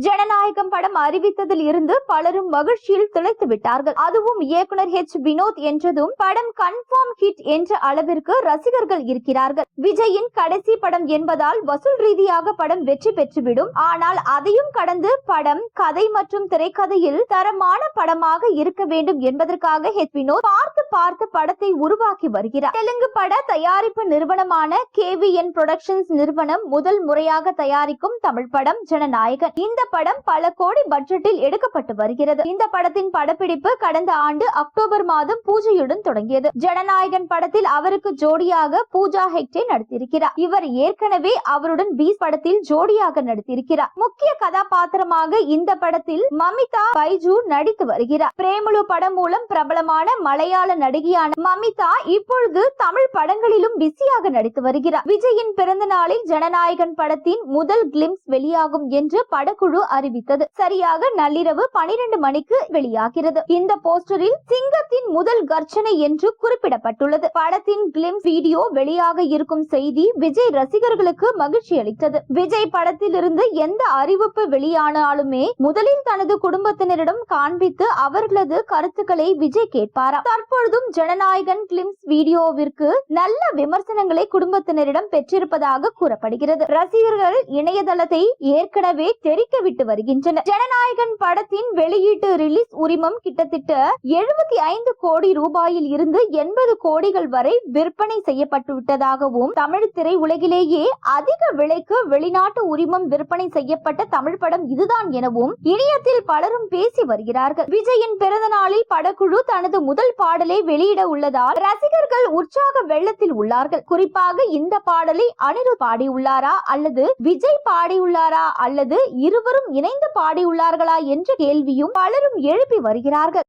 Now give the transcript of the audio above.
ஜனநாயகம் படம் அறிவித்ததில் இருந்து பலரும் மகிழ்ச்சியில் திளைத்து விட்டார்கள். அதுவும் இயக்குனர் ஹெச் வினோத் என்றதும் படம் கன்ஃபார்ம் ஹிட் என்ற அளவிற்கு ரசிகர்கள் இருக்கிறார்கள். விஜயின் கடைசி படம் என்பதால் வசூல் ரீதியாக படம் வெற்றி பெற்றுவிடும். ஆனால் அதையும் கடந்து படம் கதை மற்றும் திரைக்கதையில் தரமான படமாக இருக்க வேண்டும் என்பதற்காக ஹெச் வினோத் பார்த்து படத்தை உருவாக்கி வருகிறார். தெலுங்கு பட தயாரிப்பு நிறுவனமான கேவிஎன் புரொடக்ஷன்ஸ் நிறுவனம் முதல் முறையாக தயாரிக்கும் தமிழ் படம் ஜனநாயகன். இந்த படம் பல கோடி பட்ஜெட்டில் எடுக்கப்பட்டு வருகிறது. இந்த படத்தின் படப்பிடிப்பு கடந்த ஆண்டு அக்டோபர் மாதம் பூஜையுடன் தொடங்கியது. ஜனநாயகன் படத்தில் அவருக்கு ஜோடியாக பூஜா ஹெக்டே நடித்திருக்கிறார். இவர் ஏற்கனவே அவருடன் பீஸ் படத்தில் ஜோடியாக நடித்திருக்கிறார். முக்கிய கதாபாத்திரமாக இந்த படத்தில் மமிதா பைஜு நடித்து வருகிறார். பிரேமலு படம் மூலம் பிரபலமான மலையாள நடிகையான மமிதா இப்பொழுது தமிழ் படங்களிலும் பிஸியாக நடித்து வருகிறார். விஜயின் பிறந்த நாளில் ஜனநாயகன் படத்தின் முதல் கிளிம்ஸ் வெளியாகும் என்று படக்குழு அறிவித்தது. சரியாக நள்ளிரவு பனிரெண்டு மணிக்கு வெளியாகிறது. இந்த போஸ்டரில் சிங்கத்தின் முதல் கர்ச்சனை என்று குறிப்பிடப்பட்டுள்ளது. படத்தின் கிளிம்ஸ் வீடியோ வெளியாக இருக்கும் செய்தி விஜய் ரசிகர்களுக்கு மகிழ்ச்சி அளித்தது. விஜய் படத்தில் இருந்து எந்த அறிவிப்பு வெளியானாலுமே முதலில் தனது குடும்பத்தினரிடம் காண்பித்து அவர்களது கருத்துக்களை விஜய் கேட்பாராம் தற்பொழுது தற்பொழுதும் ஜனநாயகன் கிளிம்ஸ் வீடியோவிற்கு நல்ல விமர்சனங்களை குடும்பத்தினரிடம் பெற்றிருப்பதாக கூறப்படுகிறது. ரசிகர்கள் இணையதளத்தை ஏற்கனவே தெரிக்க விட்டு வருகின்றனர். ஜனநாயகன் படத்தின் வெளியீட்டு ரிலீஸ் உரிமம் கிட்டத்தட்ட எழுபத்தி ஐந்து கோடி ரூபாயில் இருந்து எண்பது கோடிகள் வரை விற்பனை செய்யப்பட்டு விட்டதாகவும் தமிழ் திரை உலகிலேயே அதிக விலைக்கு வெளிநாட்டு உரிமம் விற்பனை செய்யப்பட்ட தமிழ் படம் இதுதான் எனவும் இணையத்தில் பலரும் பேசி வருகிறார்கள். விஜயின் பிறந்த நாளில் படக்குழு தனது முதல் பாடலை வெளியிட உள்ளதால் ரசிகர்கள் உற்சாக வெள்ளத்தில் உள்ளார்கள். குறிப்பாக இந்த பாடலை அனிரு பாடியுள்ளாரா அல்லது விஜய் பாடியுள்ளாரா அல்லது இருவரும் இணைந்து பாடியுள்ளார்களா என்ற கேள்வியும் பலரும் எழுப்பி வருகிறார்கள்.